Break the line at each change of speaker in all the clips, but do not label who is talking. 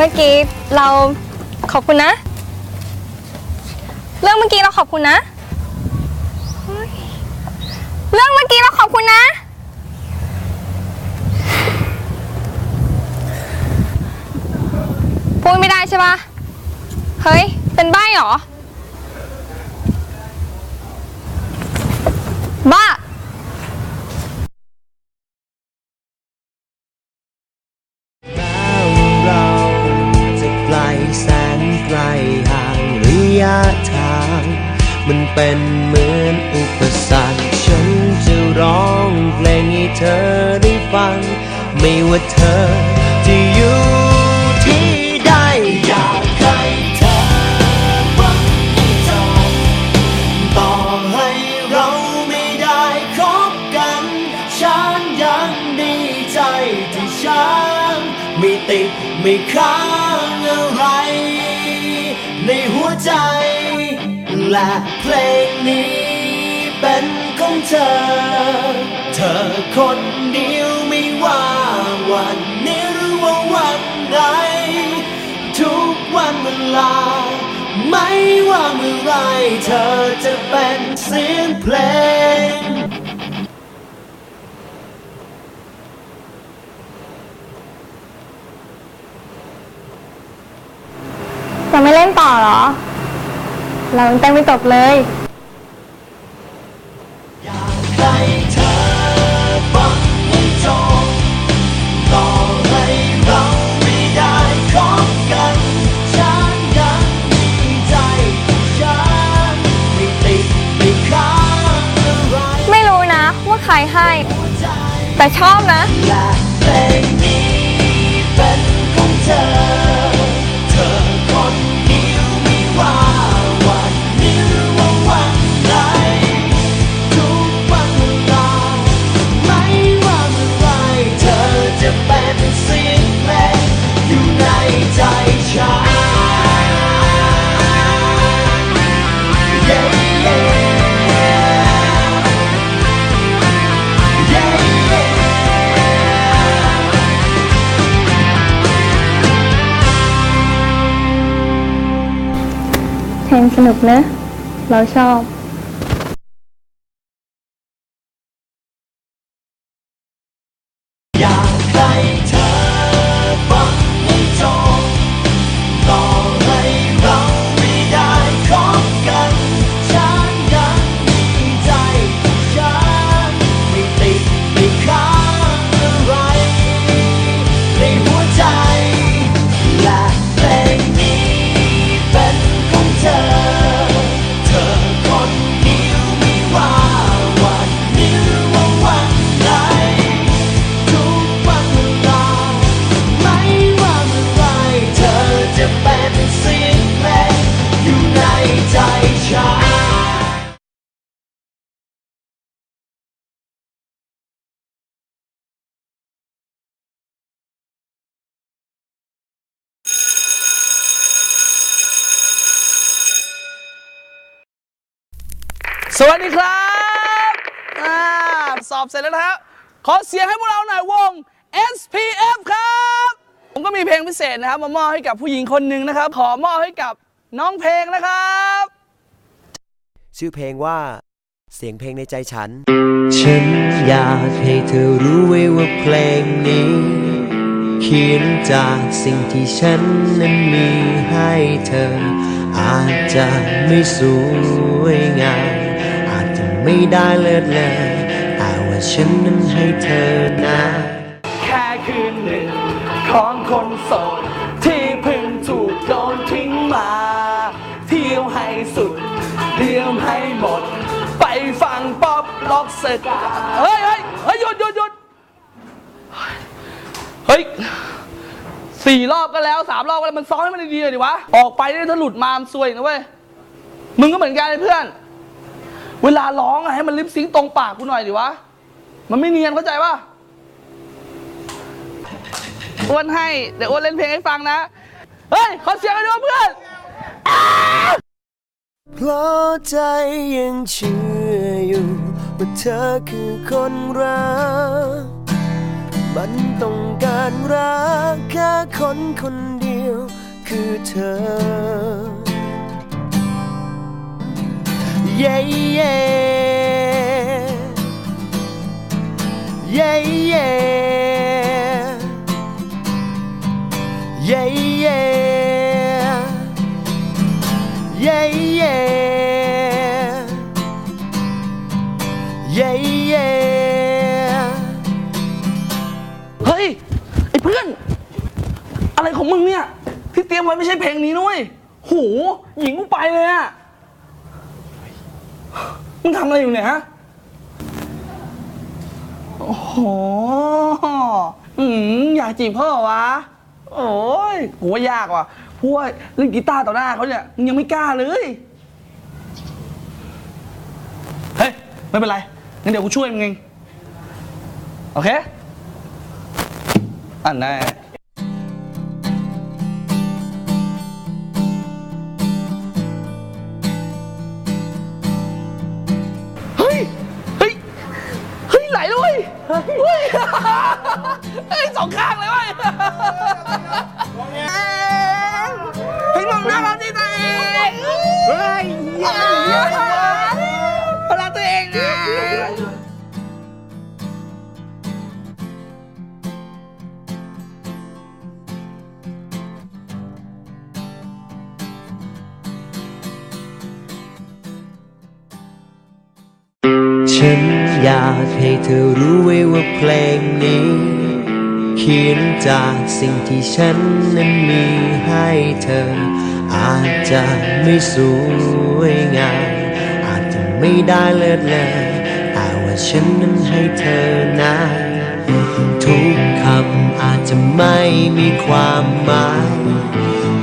เมื่อกี้เราขอบคุณนะ เรื่องเมื่อกี้เราขอบคุณนะ เรื่องเมื่อกี้เราขอบคุณนะ พูดไม่ได้ใช่ปะเฮ้ย เป็นใบ้เหรอ
ไม่ว่าเธอจะอยู่ที่ใดอยากให้เธอฟังให้จบต่อให้เราไม่ได้คบกัน ฉันยังดีใจที่ฉันไม่ติดไม่ค้างอะไร ในหัวใจ และเพลงนี้เป็นของเธอ เธอคนเดียวไม่ ว่าวันนี้หรือว่าวันไหน ทุกวันเวลา ไม่ว่าเมื่อไรเธอจะเป็นเสียงเพลง
จะไม่เล่นต่อเหรอ เรายังเต้นไม่จบเลย แต่ชอบนะ
เพลงสนุ
กนะเราชอบ
ส
วัสดีครับอ่าสอบเสร็จแล้วนะครับ ขอเสียงให้พวกเราหน่อยวง SPF ครับ ผมก็มีเพลงพิเศษนะครับ มามอบให้กับผู้หญิงคนหนึ่งนะครับ ขอมอบให้กับน้องเพลงนะครับ
ชื่อเพลงว่า เสียงเพลงในใจฉัน ฉันอยากให้เธอรู้ไว้ว่าเพลงนี้ เขียนจากสิ่งที่ฉันนั้นมีให้เธอ อาจจะไม่สวยงามอาจจะ ไม่ได้เลิศเลยแต่ว่าฉันนั้นให้เธอนะ
แค่คืนหนึ่งของคนโสด ที่เพิ่งถูกโดนทิ้งมา เที่ยวให้สุดเดียวให้หมด ไปฟังป๊อปล็อกเสร็จเฮ้ยเฮ้ยเฮ้ยหยุดหยุดหยุดเฮ้ยสี่รอบก็แล้วสามรอบก็แล้วมันซ้อมให้มันดีๆหน่อยดิวะ ออกไปเนี่ยถ้าหลุดมามนซวยนะเว้ย มึงก็เหมือนกันเลยเพื่อน เวลาร้องอะให้มันลิปซิงค์ตรงปากกูหน่อยดิวะ มันไม่เนียนเข้าใจป่ะอ้วนให้ เดี๋ยวอ้วนเล่นเพลงให้ฟังนะ เฮ้ย ขอเสียงให้ด้วยเพื่อน
เพราะใจยังเชื่ออยู่ว่าเธอคือคนรัก มันต้องการรักแค่คนคนเดียวคือเธอ เย้เย้เย้เย้เย้เย้เย้เย้เย้เย้
เฮ้ย ไอ้เพื่อน อะไรของมึงเนี่ย ที่เตรียมไว้ไม่ใช่เพลงนี้นุ้ยโหหญิงกูไปเลยอะ มึงทำอะไรอยู่เนี่ยฮะ โอ้โหอืมอยากจีบพ่อวะ โอ้ยกูว่ยากว่ะพว่าเล่นกีตาร์ต่อหน้าเขาเนี่ยมึงยังไม่กล้าเลย เฮ้ย ไม่เป็นไร งั้นเดี๋ยวกูช่วยมึงเอง โอเค อันแน่ นะ
ฉันอยากให้เธอรู้ไว้ว่าเพลงนี้ เขียนจากสิ่งที่ฉันนั้นมีให้เธอ อาจจะไม่สวยงาม ไม่ได้เลิศเลยแต่ว่าฉันนั้นให้เธอนะทุกคำอาจจะไม่มีความหมาย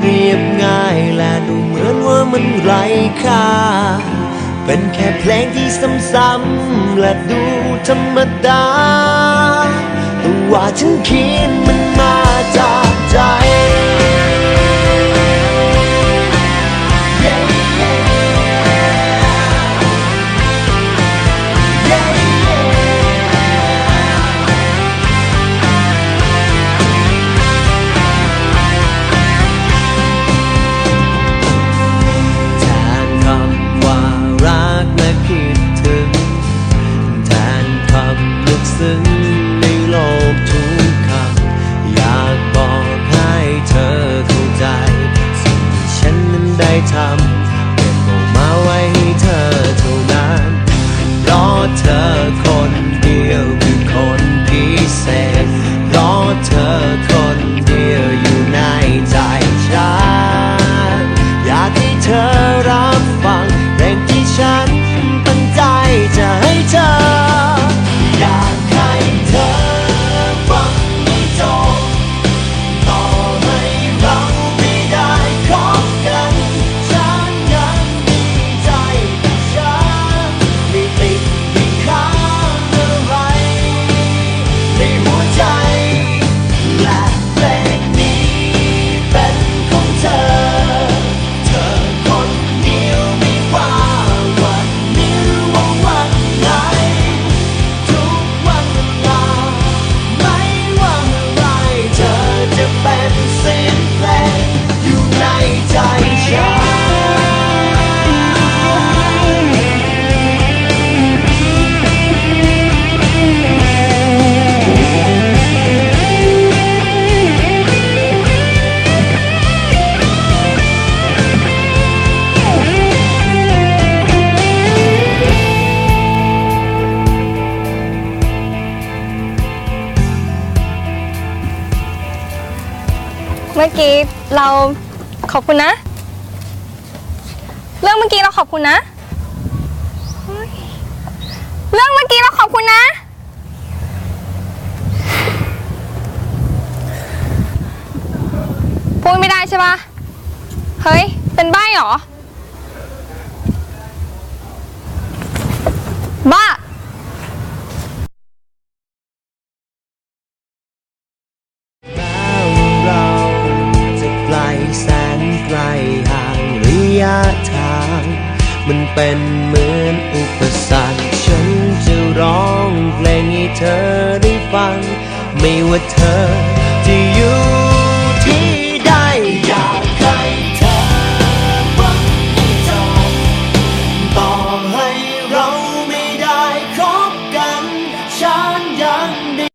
เรียบง่ายและดูเหมือนว่ามันไร้ค่า เป็นแค่เพลงที่ซ้ำๆและดูธรรมดา แต่ว่าฉันเขียนมันมาจาก มื่อกี้เราขอ
บคุณนะ เรื่องเมื่อกี้เราขอบคุณนะ เรื่องเมื่อกี้เราขอบคุณนะ พูดไม่ได้ใช่ปะเฮ้ย เป็นใบ้เหรอ บ้า
เป็นเหมือนอุปสรรคฉันจะร้องเพลงให้เธอได้ฟัง ไม่ว่าเธอ